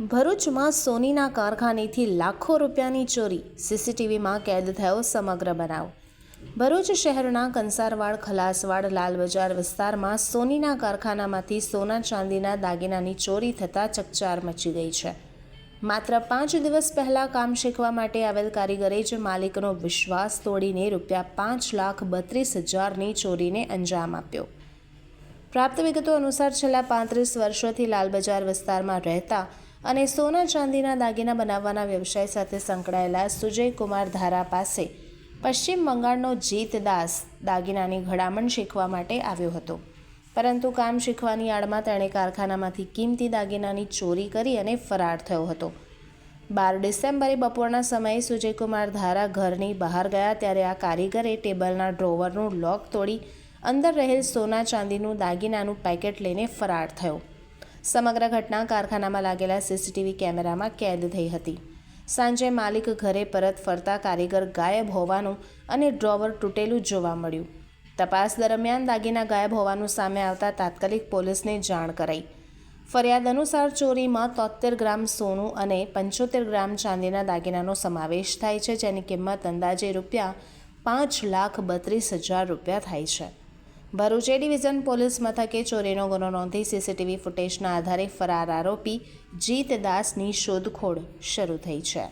ભરૂચમાં સોનીના કારખાનેથી લાખો રૂપિયાની ચોરી. સીસીટીવીમાં કેદ થયો સમગ્ર બનાવ. ભરૂચ શહેરના કંસારવાડ, ખલાસવાડ લાલ બજાર વિસ્તારમાં સોનીના કારખાનામાંથી સોના ચાંદીના દાગીનાની ચોરી થતાં ચકચાર મચી ગઈ છે. માત્ર પાંચ દિવસ પહેલાં કામ શીખવા માટે આવેલ કારીગરે જ માલિકનો વિશ્વાસ તોડીને રૂપિયા પાંચ લાખ બત્રીસ હજારની ચોરીને અંજામ આપ્યો. પ્રાપ્ત વિગતો અનુસાર છેલ્લા પાંત્રીસ વર્ષોથી લાલ બજાર વિસ્તારમાં રહેતા અને સોના ચાંદીના દાગીના બનાવવાના વ્યવસાય સાથે સંકળાયેલા સુજય કુમાર ધારા પાસે પશ્ચિમ બંગાળનો જીત દાસ દાગીનાની ઘડામણ શીખવા માટે આવ્યો હતો. પરંતુ કામ શીખવાની આડમાં તેણે કારખાનામાંથી કિંમતી દાગીનાની ચોરી કરી અને ફરાર થયો હતો. બાર ડિસેમ્બરે બપોરના સમયે સુજયકુમાર ધારા ઘરની બહાર ગયા ત્યારે આ કારીગરે ટેબલના ડ્રોવરનું લોક તોડી અંદર રહેલ સોના ચાંદીનું દાગીનાનું પેકેટ લઈને ફરાર થયો. સમગ્ર ઘટના કારખાનામાં લાગેલા સીસીટીવી કેમેરામાં કેદ થઈ હતી. સાંજે માલિક ઘરે પરત ફરતા કારીગર ગાયબ હોવાનું અને ડ્રોવર તૂટેલું જોવા મળ્યું. તપાસ દરમિયાન દાગીના ગાયબ હોવાનું સામે આવતા તાત્કાલિક પોલીસને જાણ કરાઈ. ફરિયાદ અનુસાર ચોરીમાં તોતેર ગ્રામ સોનું અને પંચોતેર ગ્રામ ચાંદીના દાગીનાનો સમાવેશ થાય છે, જેની કિંમત અંદાજે રૂપિયા પાંચ લાખ બત્રીસ હજાર રૂપિયા થાય છે. ભરૂચ ડિવિઝન પોલીસ મથકે ચોરીનો ગુનો નોંધી સીસીટીવી ફૂટેજના આધારે ફરાર આરોપી જીત દાસની શોધખોળ શરૂ થઈ છે.